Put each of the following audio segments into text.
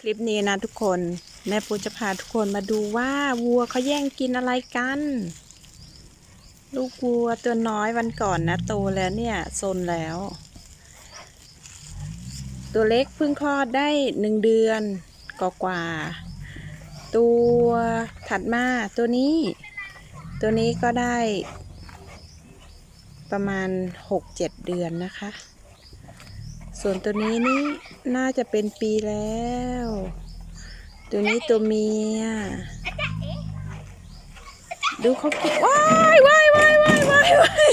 คลิปนี้นะทุกคน แม่ปูจะพาทุกคนมาดูว่าวัวเขาแย่งกินอะไรกัน ลูกวัวตัวน้อยวันก่อนนะโตแล้วเนี่ยซนแล้ว ตัวเล็กเพิ่งคลอดได้หนึ่งเดือนกกว่า ตัวถัดมาตัวนี้ ตัวนี้ก็ได้ประมาณหกเจ็ดเดือนนะคะ ส่วนตัวนี้นี่น่าจะเป็นปีแล้ว ตัวนี้ตัวเมีย ดูเขากินว้ายว้ายว้ายว้ายว้ายว้าย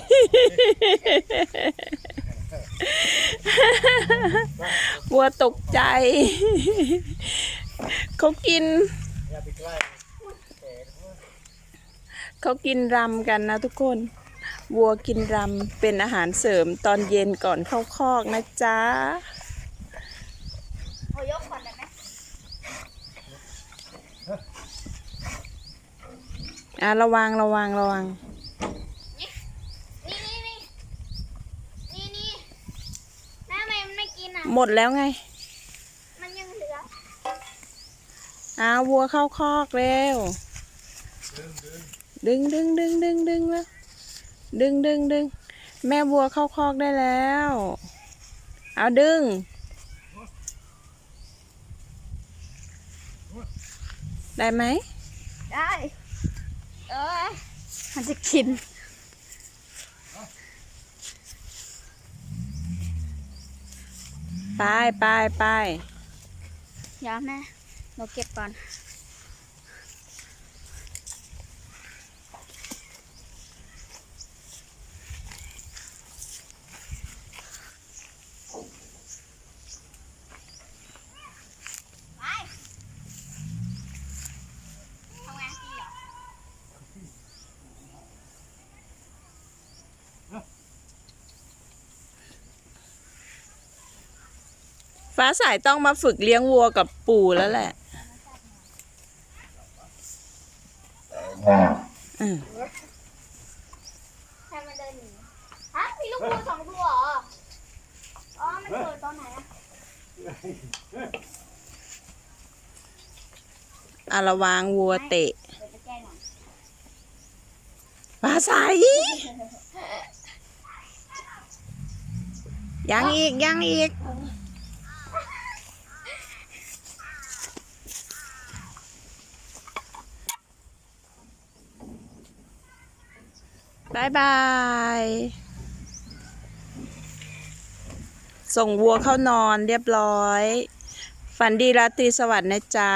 วัวตกใจ เขากิน เขากินรำกันนะทุกคน วัวกินรำเป็นอาหารเสริมตอนเย็นก่อนเข้าคอกนะจ๊ะโอยกก่อนได้ไหมอะระวังระวังระวัง นี่นี่นี่นี่นี่แม่ทำไมมันไม่กินอะ หมดแล้วไง มันยังเหลืออ้าววัวเข้าคอกเร็ว ดึงดึงดึงดึงดึงแล้ว ดึงดึงดึงแม่วัวเข้าคอกได้แล้ว เอาดึง ได้ไหม ได้ เออมันจะกิน ไปไปไปเดี๋ยวแม่เราเก็บก่อนไปทำไงดีเหรอ ฟ้าสายต้องมาฝึกเลี้ยงวัวกับปู่แล้วแหละอืมให้มันเดินหนีฮะมีลูกวัวสองตัวเหรอ อ๋อ มันเกิดตอนไหนอะอะระวังวัวเตะ เดี๋ยวจะแก้หน่อยฟ้าใส ยังอีก ยังอีก บายบาย ส่งวัวเข้านอนเรียบร้อย ฝันดีราตรีสวัสดิ์นะจ๊ะ